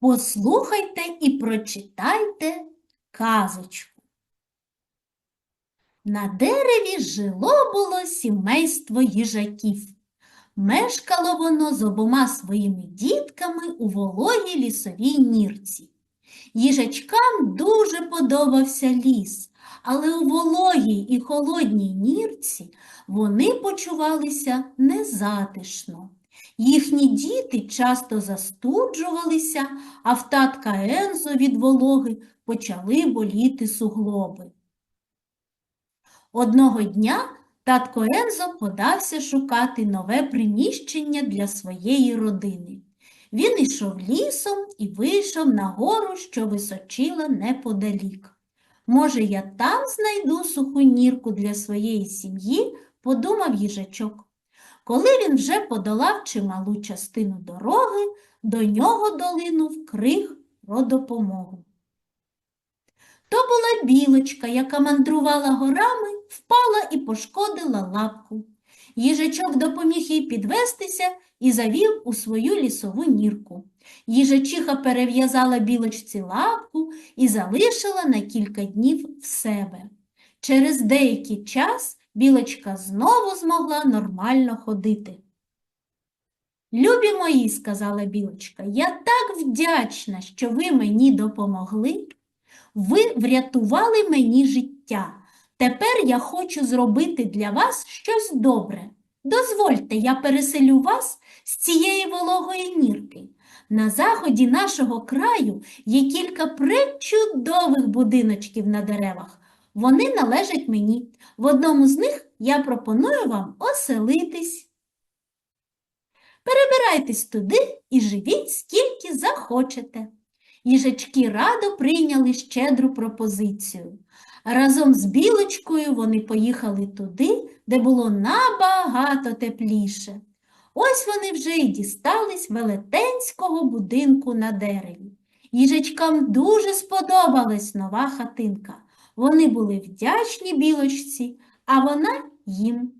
Послухайте і прочитайте казочку. На дереві жило було сімейство їжаків. Мешкало воно з обома своїми дітками у вологій лісовій нірці. Їжачкам дуже подобався ліс, але у вологій і холодній нірці вони почувалися незатишно. Їхні діти часто застуджувалися, а в татка Ензо від вологи почали боліти суглоби. Одного дня татко Ензо подався шукати нове приміщення для своєї родини. Він ішов лісом і вийшов на гору, що височила неподалік. Може, я там знайду суху нірку для своєї сім'ї, подумав їжачок. Коли він вже подолав чималу частину дороги, до нього долинув крик про допомогу. То була білочка, яка мандрувала горами, впала і пошкодила лапку. Їжачок допоміг їй підвестися і завів у свою лісову нірку. Їжачиха перев'язала білочці лапку і залишила на кілька днів в себе. Через деякий час білочка знову змогла нормально ходити. Любі мої, сказала білочка, я так вдячна, що ви мені допомогли. Ви врятували мені життя. Тепер я хочу зробити для вас щось добре. Дозвольте, я переселю вас з цієї вологої нірки. На заході нашого краю є кілька пречудових будиночків на деревах. Вони належать мені. В одному з них я пропоную вам оселитись. Перебирайтесь туди і живіть скільки захочете. Їжачки радо прийняли щедру пропозицію. Разом з білочкою вони поїхали туди, де було набагато тепліше. Ось вони вже й дістались велетенського будинку на дереві. Їжачкам дуже сподобалась нова хатинка. Вони були вдячні білочці, а вона їм.